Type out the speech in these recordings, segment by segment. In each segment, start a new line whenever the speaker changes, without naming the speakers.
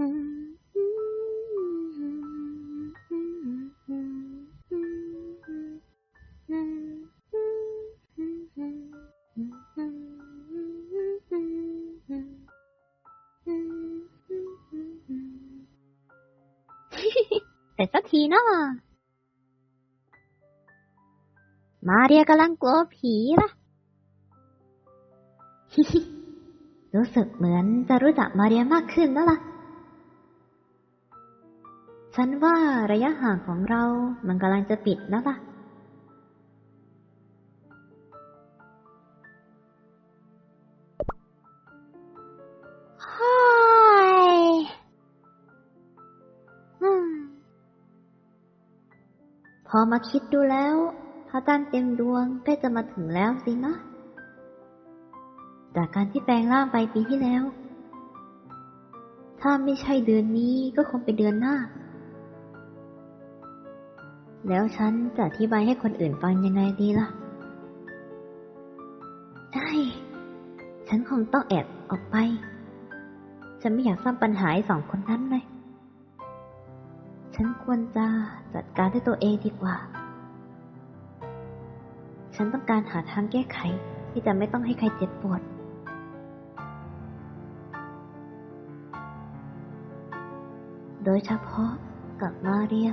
เสร็จสักทีเนาะมาเรียกำลังกลัวผีละรู้สึกเหมือนจะรู้จักมาเรียมากขึ้นแล้วล่ะ ฉันว่าระยะห่างของเรามันกำลังจะปิดแล้วล่ะฮ่ายอืมพอมาคิดดูแล้วพระจันทร์เต็มดวงใกล้จะมาถึงแล้วสินะ จากการที่แปลงร่างไปปีที่แล้ว ถ้าไม่ใช่เดือนนี้ก็คงเป็นเดือนหน้า แล้วฉันจะอธิบายให้คนอื่นฟังยังไงดีล่ะ ได้ ฉันคงต้องแอบออกไป ฉันไม่อยากสร้างปัญหาให้สองคนนั้นเลย ฉันควรจะจัดการด้วยตัวเองดีกว่า ฉันต้องการหาทางแก้ไขที่จะไม่ต้องให้ใครเจ็บปวดโดยเฉพาะกับมาเรีย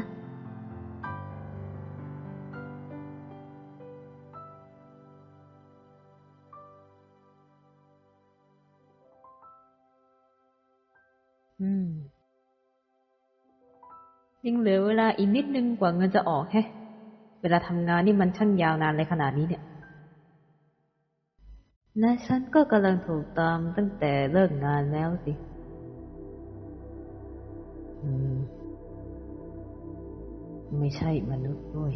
ยังเหลือเวลาอีกนิดนึงกว่าเงินจะออกแฮะ เวลาทำงานนี่มันช่างยาวนานเลยขนาดนี้เนี่ย และฉันก็กำลังถูกตามตั้งแต่เลิกงานแล้วสิอืมไม่ใช่มนุษย์ด้วย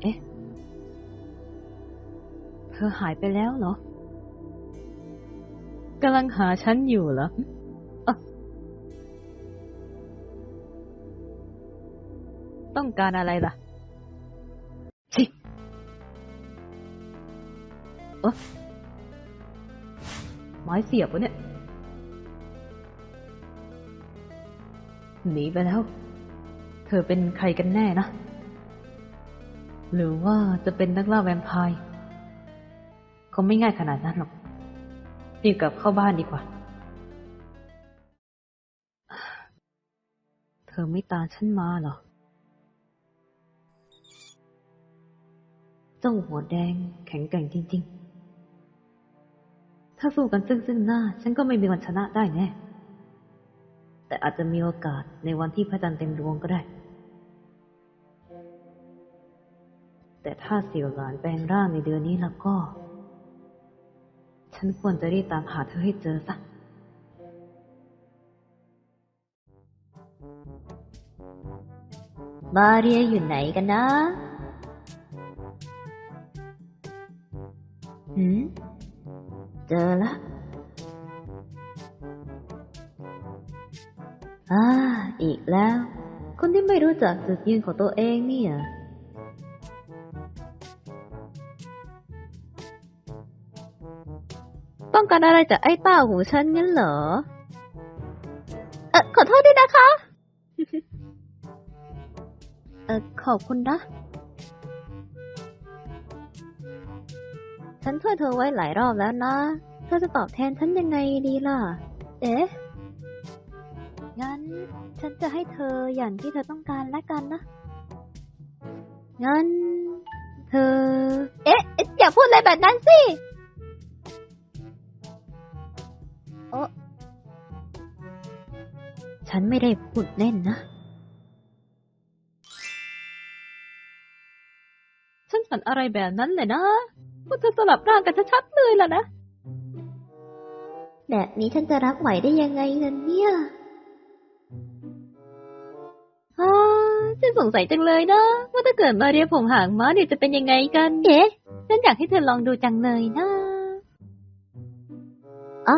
เอ๊ะ เธอหายไปแล้วเหรอกำลังหาฉันอยู่เหรอต้องการอะไรล่ะ ชิเอะไม้เสียบวะเนี่ย หนีไปแล้ว เธอเป็นใครกันแน่นะ หรือว่าจะเป็นนักล่าแวมไพร์คงไม่ง่ายขนาดนั้นหรอกรีบกลับเข้าบ้านดีกว่า เธอไม่ตามฉันมาหรอ เจ้าหัวแดงแข็งแกร่งจริง ๆ ถ้าสู้กันซึ่งซึ่งหน้า ฉันก็ไม่มีวันชนะได้แน่ แต่อาจจะมีโอกาสในวันที่พระจันทร์เต็มดวงก็ได้ แต่ถ้าเสี่ยวหลานแปลงร่างในเดือนนี้แล้วก็ ฉันควรจะรีบตามหาเธอให้เจอสัก
มาเรียอยู่ไหนกันนะ หืม เจอละอ่า อีกแล้ว คนที่ไม่รู้จักจุดยืนของตัวเองเนี่ย ต้องการอะไรจากไอ้ต้าหูฉันงั้นเหรอ เออขอโทษด้วยนะคะ เออขอบคุณนะ ฉันช่วยเธอไว้หลายรอบแล้วนะ เธอจะตอบแทนฉันยังไงดีล่ะ เอ๊ะ งั้นฉันจะให้เธออย่างที่เธอต้องการแล้วกันนะ งั้น เธอ เอ๊ะ อย่าพูดอะไรแบบนั้นสิ โอะฉันไม่ได้พูดเล่นนะ
ฉันฝันอะไรแบบนั้นเลยนะพวกเธอสลับร่างกันชัดๆเลยล่ะนะ
แบบนี้ฉันจะรับไหวได้ยังไงล่ะเนี่ยฮ่าฉันสงสัยจังเลยนะ ว่าถ้าเกิดมาเรียผมหางม้าเนี่ยจะเป็นยังไงกันเอ๊ะฉันอยากให้เธอลองดูจังเลยนะอ๋อ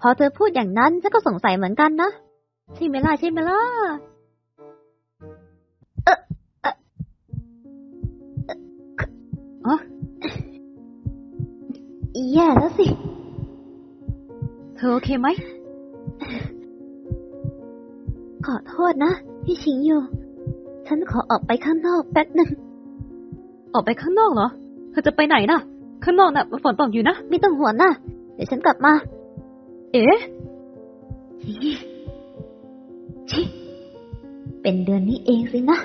พอเธอพูดอย่างนั้นฉันก็สงสัยเหมือนกันนะใช่ไหมล่ะใช่ไหมล่ะเออเออเออแย่แล้วสิ
เธอโอเคไหม
ขอโทษนะ พี่ชิงอยู่ ฉันขอออกไปข้างนอกแป๊บหนึ่ง
ออกไปข้างนอกเหรอ เธอจะไปไหนนะข้างนอกนะ่ะฝนตกอยู่นะ
ไม่ต้องห่วงนะ เดี๋ยวฉันกลับมา
เอ๊ะ
ชิเป็นเดือนนี้เองสินะ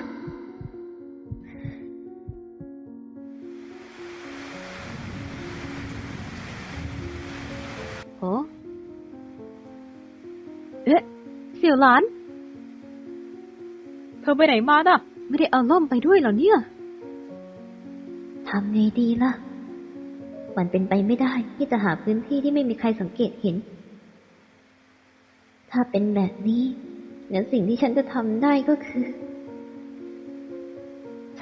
โอ้เอ๊ะ เสี่ยวหลาน เธอไปไหนมาน่ะ ไม่ได้เอาล่มไปด้วยเหรอเนี่ย
ทำไงดีล่ะ มันเป็นไปไม่ได้ที่จะหาพื้นที่ที่ไม่มีใครสังเกตเห็น ถ้าเป็นแบบนี้งั้นสิ่งที่ฉันจะทำได้ก็คือ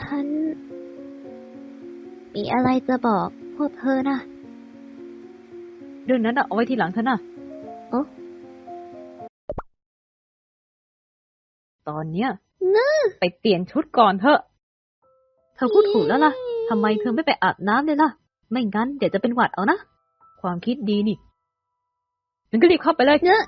ฉัน มีอะไรจะบอกพวกเธอนะ
เรื่องนั้นน่ะเอาไว้ทีหลังเธอน่ะ
โอ๊ะ
ตอนเนี้ยไปเปลี่ยนชุดก่อนเถอะ เธอพูดถูกแล้วล่ะทำไมเธอไม่ไปอาบน้ำเลยล่ะ ไม่งั้นเดี๋ยวจะเป็นหวัดเอานะ ความคิดดีนี่งั้นก็รีบเข้าไปเลย
เนอะ